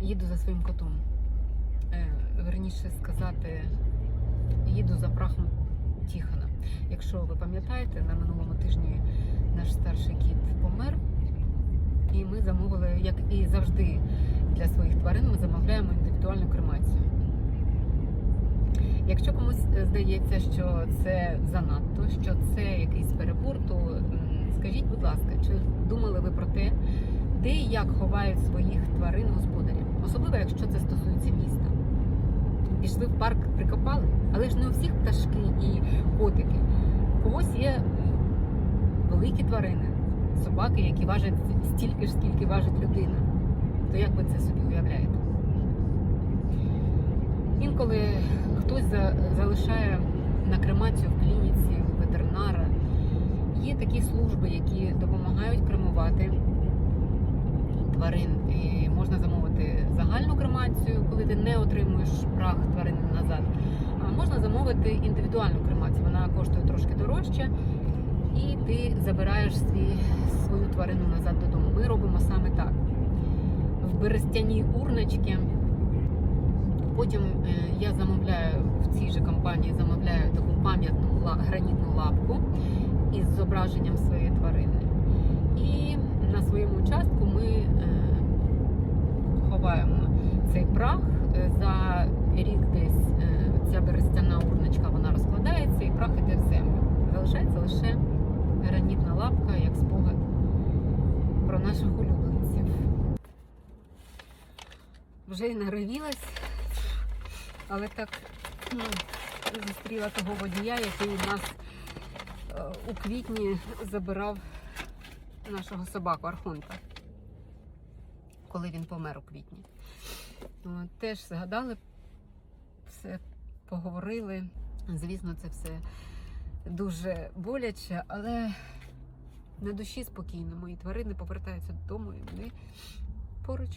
їду за своїм котом. Е, верніше сказати, їду за прахом Тіхана. Якщо ви пам'ятаєте, на минулому тижні наш старший кіт помер, і ми замовили, як і завжди для своїх тварин, ми замовляємо індивідуальну кремацію. Якщо комусь здається, що це занадто, що це якийсь перебор, то скажіть, будь ласка, чи думали ви про те, де і як ховають своїх? Особливо, якщо це стосується міста. Пішли в парк, прикопали, але ж не у всіх пташки і котики. У когось є великі тварини, собаки, які важать стільки ж, скільки важить людина. То як ви це собі уявляєте? Інколи хтось за- залишає на кремацію в клініці ветеринара. Є такі служби, які допомагають кремувати тварин. Загальну кремацію, коли ти не отримуєш прах тварини назад. Можна замовити індивідуальну кремацію. Вона коштує трошки дорожче, і ти забираєш свій, свою тварину назад додому. Ми робимо саме так. В берестяній урночці. Потім е, я замовляю в цій же компанії замовляю таку пам'ятну гранітну лапку із зображенням своєї тварини. І на своєму участку ми е, ховаємо цей прах. Е, За рік десь е, ця берестяна урночка вона розкладається і прах іде в землю. Залишається лише гранітна лапка як спогад про наших улюбленців. Вже й наривілась, але так ну, зустріла того водія, який у нас е, у квітні забирав нашого собаку Архонта, коли він помер у квітні. От, теж згадали, все поговорили. Звісно, це все дуже боляче, але на душі спокійно. Мої тварини повертаються додому і вони поруч.